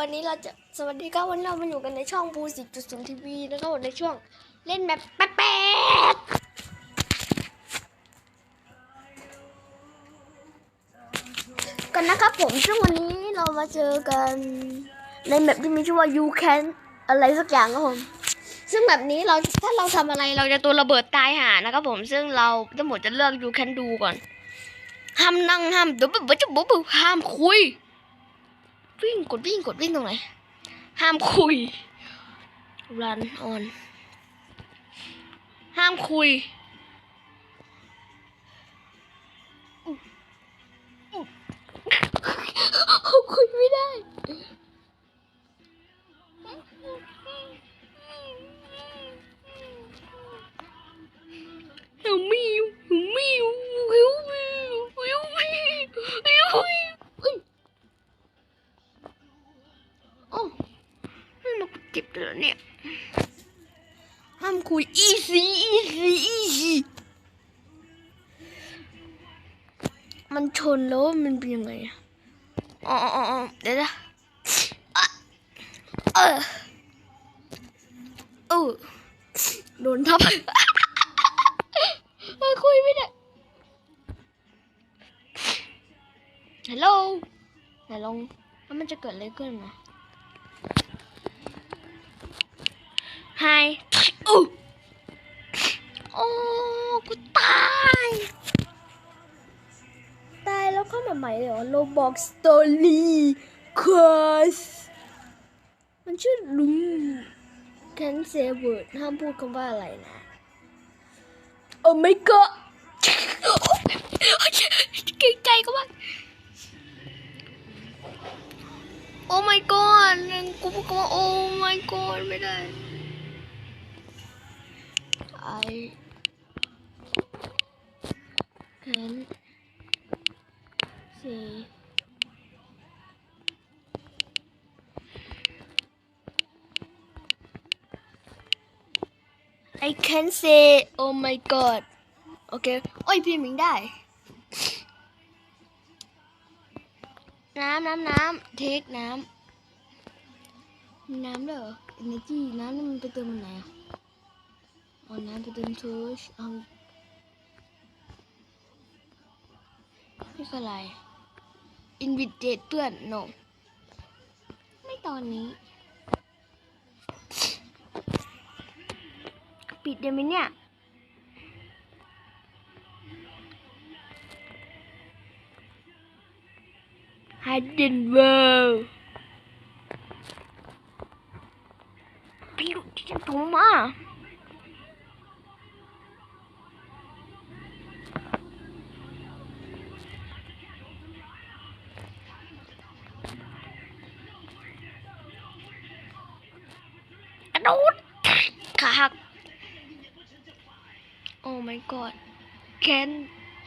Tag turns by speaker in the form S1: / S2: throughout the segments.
S1: วันนี้เราจะสวัสดีครับวันนี้เรามาอยู่กันในช่องภูสิจุดศูนย์ทีวีนะครับในช่วงเล่นแบบแป๊ดๆกันนะครับผมซึ่งวันนี้เรามาเจอกันในแบบที่มีชื่อว่า you can อะไรสักอย่างครับผมซึ่งแบบนี้เราถ้าเราทำอะไรเราจะตัวระเบิดตายหานะครับผมซึ่งเราทั้งหมดจะเลือก you can do ก่อนห้ามนั่งห้ามเดี๋ยวบุ๊บบบบุ๊บบุ๊บห้ามคุย วิ่งกดวิ่งกดวิ่งตรงไหน ห้ามคุย run on ห้ามคุยเขาคุยไม่ได้ มันชนแล้วมันเป็นยังไงอะอ๋ออ๋ออ๋อเดี๋ยวนะอะเออเออโดนทับเออคุยไม่ได้ฮัลโหลไหนลองแล้วมันจะเกิดอะไรขึ้นนะ Hi อู้โอ้กูตายตาย แล้วเข้ามาใหม่เลยเหรอ Roblox Story Curse มันชื่อลุง Can say word ห้ามพูดคำว่าอะไรนะ Oh my god เก่งใจก็ว่า Oh my god กูพูดคำว่า Oh my god ไม่ได้ I can say I can say oh my god โอเค โอ้ย พี่มิงได้ น้ำน้ำน้ำเทคน้ำมีน้ำด้วยเหรอ energy น้ำนี่มันไปเติมมันไหนอะเอน้ำไปเติมทูชเอานี่คืออะไร invitate เพื่อน no ไม่ตอนนี้ ปิดได้ไหมเนี่ย Hidden w o r l พี่รู้ที่จะโทรมากระาหัก Oh my god can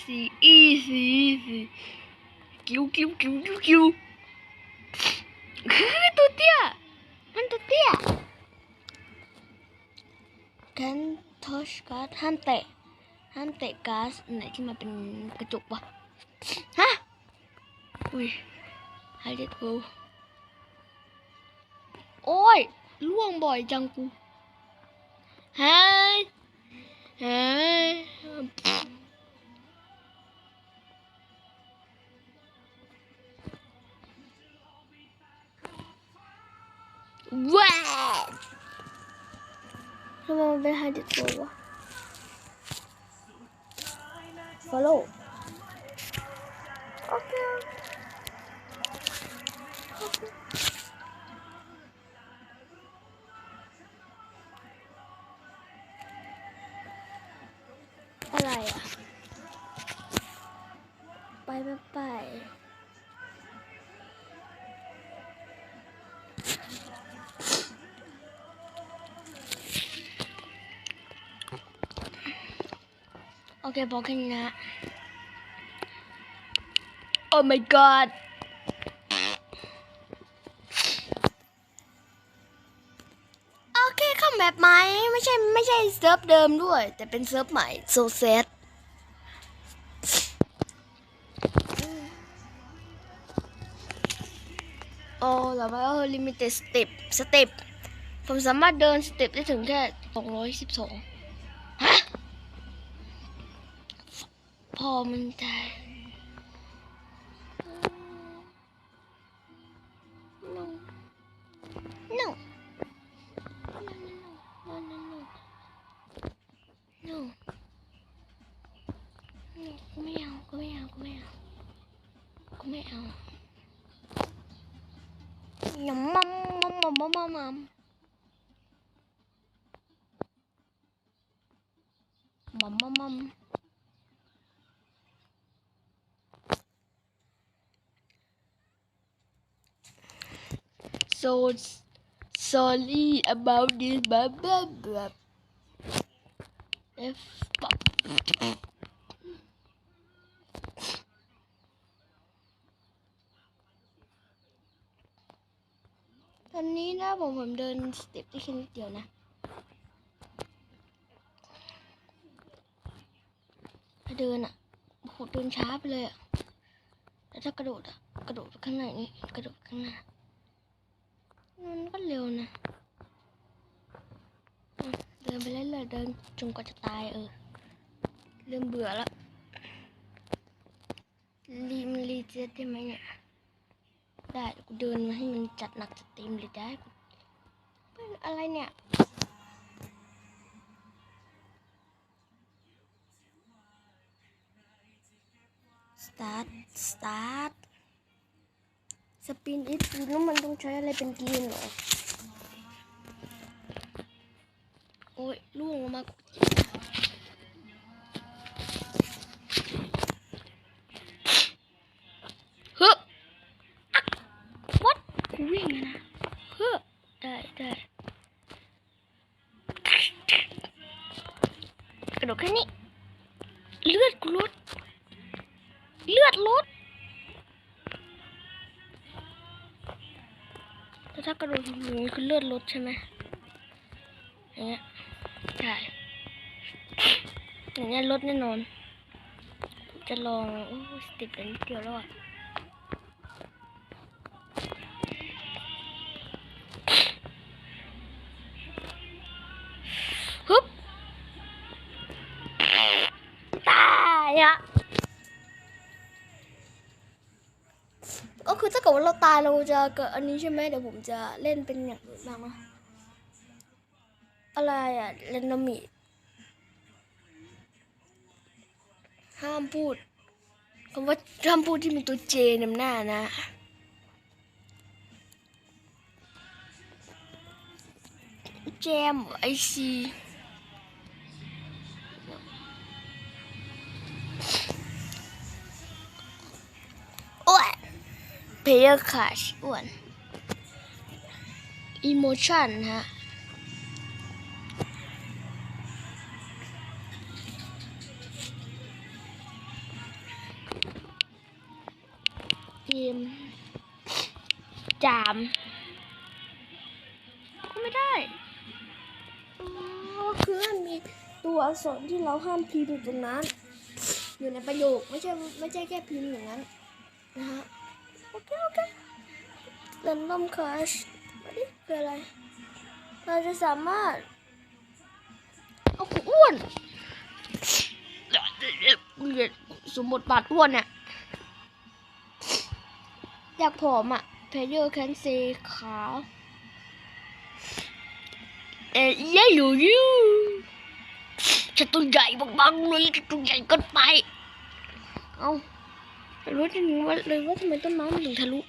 S1: see easy easy กิ้วกิ้วกิ้วกิ้วกิ้วตัวเตี้ยมันตัวเตี้ย can touch gas ห้ามเตะห้ามเตะก๊าซไหนที่มันเป็นกระจกวะฮะอุ้ย hide it go ล่วงบ่อยจังกูฮายฮายว้าวทำไมมันเป็นไฮดิโกวะ follow อะไรอะ ไปไปไปโอเคพอแค่นี้นะ Oh my god โอเคเข้าแบบใหม่ไม่ใช่ไม่ใช่เซิร์ฟเดิมด้วย แต่เป็นเซิร์ฟใหม่โซเซต โอ้แล้วมันก็คือ limited step step ผมสามารถเดินสเต็ปได้ถึงแค่สองร้อยสิบสองฮะพอมันตาย mom, mom, mom, mom. Mom, mom, mom. So sorry about this. Blah, blah, blah. If, pop ตอนนี้นะผมผมเดินสเต็ปได้แค่นิดเดียวนะ เดินอะโหเดินช้าไปเลยอะแล้วถ้ากระโดดอะ กระโดดไปข้างในนี่กระโดดข้างหน้ามันก็เร็วนะ เดินไปเรื่อยๆเดินจนกว่าจะตายเออ เริ่มเบื่อแล้วรีมนรีเจ็ตได้ไหมเนี่ย ได้เดี๋ยวกูเดินมาให้มันจัดหนักจัดเต็มเลยได้กูเป็นอะไรเนี่ยสตาร์ทสตาร์ทสปินอิทแล้วมันต้องใช้อะไรเป็นกีนเหรอ โอ้ยล่วงลงมา กูวิ่งนะเฮ้อได้ได้กระโดดแค่นี้ เลือดกูลด เลือดลดแล้วถ้ากระโดดอย่างนี้คือเลือดลดใช่ไหมอย่างเงี้ยใช่อย่างเงี้ยลดแน่นอน จะลอง โอ้สติปเป็นเดียวแล้วอะ ก็คือถ้าเกิดว่าเราตายเราจะเกิดอันนี้ใช่ไหมเดี๋ยวผมจะเล่นเป็นอย่างอื่นบ้างนะอะไรอะเรนดมิห้ามพูดคำว่าห้ามพูดที่มีตัวเจนำหน้านะแจมไอซีโเพย์ r ค a ชอ้วนอิโมชันฮะทีมจามก็ไม่ได้อ๋อคือมันมีตัวอักษรที่เราห้ามพิมพ์อยู่ตรงนั้น อยู่ในประโยคไม่ใช่ไม่ใช่แค่พิมพ์อย่างนั้นนะฮะ โอเคโอเค random crash มาดิคืออะไร เราจะสามารถ เอากูอ้วนสมบทบาทอ้วนเนี่ยอยากผอมอะเพเยอร์แคนซีขาวเอ๊ยยอยู่ยูฉันตัวใหญ่บางๆเลยฉันตัวใหญ่เกินไป เอา รู้จริงว่าเลยว่าทำไมต้นไม้มันถึงทะลุ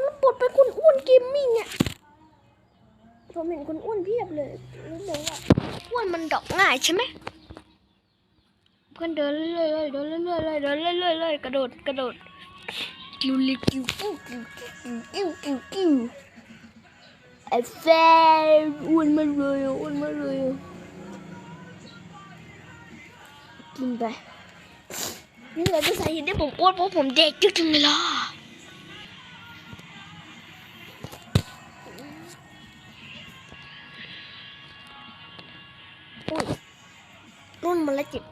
S1: แล้วบทเป็นคนอ้วนเกมมิ่งอะผมเห็นคนอ้วนเพียบเลยรู้เลยว่าอ้วนมันดอกง่ายใช่ไหมเพื่อนเดินเรื่อยๆเดินเรื่อยๆเดินเรื่อยๆกระโดดกระโดดกิ้วลิกิ้วกิ้วกิ้วกิ้วกิ้วกิ้วไอ้แฟนอ้วนมาเลยอ้วนมาเลย กินไปนี่เราจะใส่เห็นได้ผมอ้วนเพราะผมเด็กจังเลยล่ะอุ้ยรุ่นมันละจิบ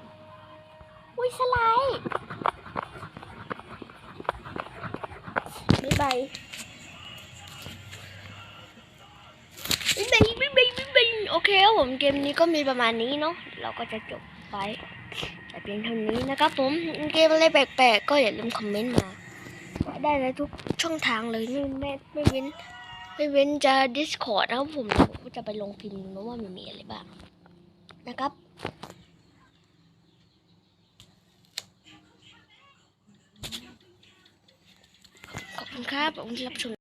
S1: อุ้ยสไลด์บ๊ายบายบ๊ายบายบ๊ายบายบ๊ายบายโอเคครับผมเกมนี้ก็มีประมาณนี้เนาะเราก็จะจบไป แต่เพียงเท่านี้นะครับผมเกมอะไรแปลกๆก็อย่าลืมคอมเมนต์มาได้ในทุกช่องทางเลยไม่ไม่ไม่เว้นไม่เว้นจะ Discord นะครับผมผมจะไปลงพิมพ์นะว่ามันมีอะไรบ้างนะครับขอบคุณครับขอบคุณที่รับชม